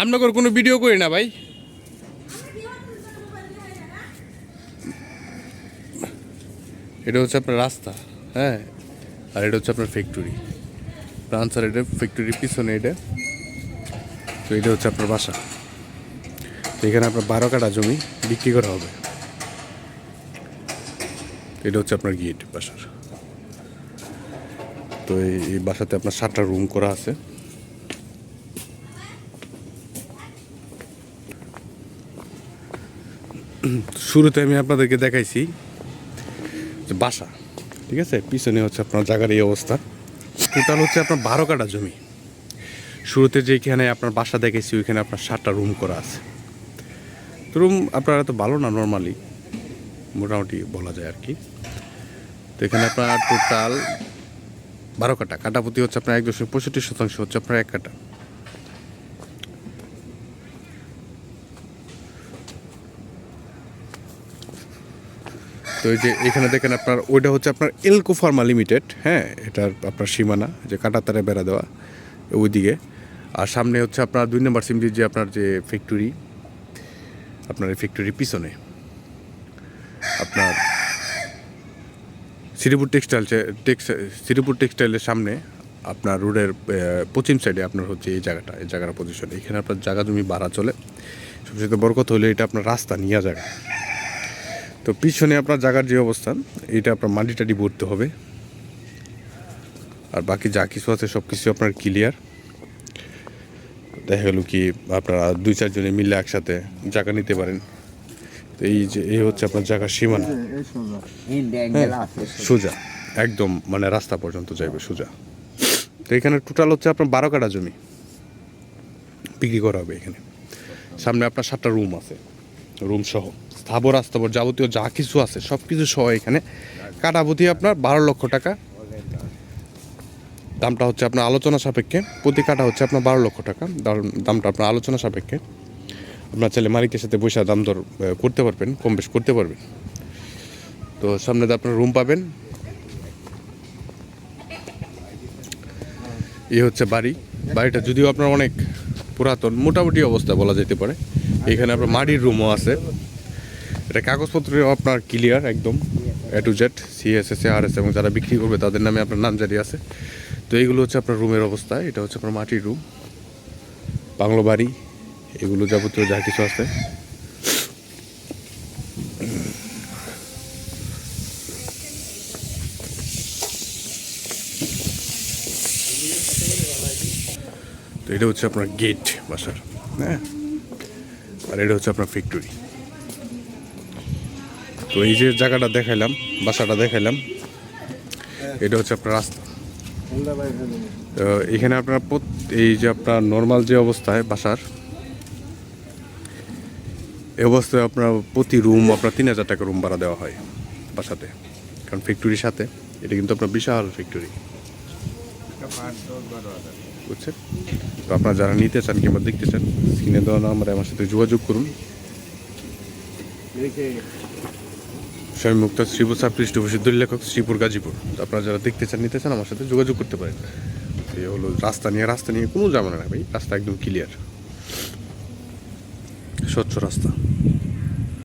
আপনার কোনো ভিডিও করি না ভাই। এটা হচ্ছে আপনার রাস্তা হ্যাঁ? আর এটা হচ্ছে আপনার ফ্যাক্টরি আনসার এটা ফ্যাক্টরির পিছনে এটা। তো এটা হচ্ছে আপনার বাসা। তো এখানে আপনার বারো কাটা জমি বিক্রি করা হবে। এটা হচ্ছে আপনার গেট বাসার। তো এই বাসাতে আপনার সাতটা রুম করা আছে। শুরুতে আমি আপনাদেরকে দেখাইছি যে বাসা, ঠিক আছে? পিছনে হচ্ছে আপনার জায়গার এই অবস্থা। টোটাল হচ্ছে আপনার বারো কাটা জমি। শুরুতে যেখানে আপনার বাসা দেখেছি ওইখানে আপনার সাতটা রুম করা আছে। তো রুম আপনার এত ভালো না নর্মালি? মোটামুটি বলা যায় আর কি। তো এখানে আপনার টোটাল বারো কাটা কাটাপতি হচ্ছে আপনার এক দশমিক পঁয়ষট্টি শতাংশ হচ্ছে আপনার এক কাটা তো এই যে এখানে দেখেন আপনার, ওইটা হচ্ছে আপনার এলকো ফার্মা লিমিটেড হ্যাঁ? এটার আপনার সীমানা যে কাঁটাতারে বেড়া দেওয়া, ওইদিকে। আর সামনে হচ্ছে আপনার দুই নম্বর সিমটির যে আপনার যে ফ্যাক্টরি আপনার এই ফ্যাক্টরির পিছনে। আপনার শ্রীপুর টেক্সটাইল টেক্স শ্রীপুর টেক্সটাইলের সামনে আপনার রোডের পশ্চিম সাইডে আপনার হচ্ছে এই জায়গাটা, এই জায়গার পজিশন এখানে আপনার জায়গা জমি ভাড়া চলে। সবচেয়ে বড় কথা হলে এটা আপনার রাস্তা, নিয়ে জায়গা। তো পিছনে আপনার জায়গার যে অবস্থান এটা আপনার মাটি টাটি ভরতে হবে। আর বাকি যা কিছু আছে সব কিছু আপনার ক্লিয়ার দেখা গেল কি আপনারা দুই চারজনে মিলে একসাথে জায়গা নিতে পারেন। তো এই যে এই হচ্ছে আপনার জায়গার সীমানা। হ্যাঁ, সোজা। একদম মানে রাস্তা পর্যন্ত যাইবে সোজা। তো এখানে টোটাল হচ্ছে আপনার বারো কাটা জমি বিক্রি করা হবে এখানে। সামনে আপনার সাতটা রুম আছে। রুম সহ স্থাবর আস্থাবর যাবতীয় যা কিছু আছে সব কিছু সহ এখানে। কাটাপতি আপনার বারো লক্ষ টাকা। দামটা হচ্ছে আপনার আলোচনা সাপেক্ষে। প্রতি কাটা হচ্ছে আপনার বারো লক্ষ টাকা। দাম- দামটা আপনার আলোচনা সাপেক্ষে। আপনার ছেলে মালিকের সাথে বৈশা দাম দর করতে পারবেন, কম বেশ করতে পারবেন। তো সামনে আপনার রুম পাবেন। এই হচ্ছে বাড়ি। বাড়িটা যদিও আপনার অনেক পুরাতন, মোটামুটি অবস্থা বলা যেতে পারে। এখানে আপনার মাটির রুমও আছে। এটা কাগজপত্র আপনার ক্লিয়ার একদম এ টু জেড সিএসএসএ আর এস এবং যারা বিক্রি করবে তাদের নামে আপনার নাম জারি আছে। তো এইগুলো হচ্ছে আপনার রুমের অবস্থা, এটা হচ্ছে আপনার মাটির রুম বাংলো বাড়ি, এগুলো যাবতীয় যা কিছু আছে। তো এটা হচ্ছে আপনার গেট বাসার হ্যাঁ? আর এটা হচ্ছে আপনার ফ্যাক্টরি তো এই যে জায়গাটা দেখাইলাম, বাসাটা দেখাইলাম, এটা হচ্ছে আপনার রাস্তা। তো এখানে আপনার এই যে আপনার নর্মাল যে অবস্থায় বাসার এই অবস্থায় আপনার প্রতি রুম আপনার তিন হাজার টাকা রুম ভাড়া দেওয়া হয় বাসাতে। কারণ ফ্যাক্টরির সাথে, এটা কিন্তু আপনার বিশাল ফ্যাক্টরি বুঝছেন? তো আপনারা যারা নিতে চান কিংবা দেখতে চান, স্ক্রিনে দেওয়া নাম্বারে আমার সাথে যোগাযোগ করুন। স্বামী মুক্ত শ্রীপুর সাব লেখক, শ্রীপুর গাজীপুর। আপনারা যারা দেখতে চান, নিতে চান, আমার সাথে যোগাযোগ করতে পারেন। এই হলো রাস্তা নিয়ে রাস্তা নিয়ে কোনো জামানা না ভাই, রাস্তা একদম ক্লিয়ার স্বচ্ছ রাস্তা।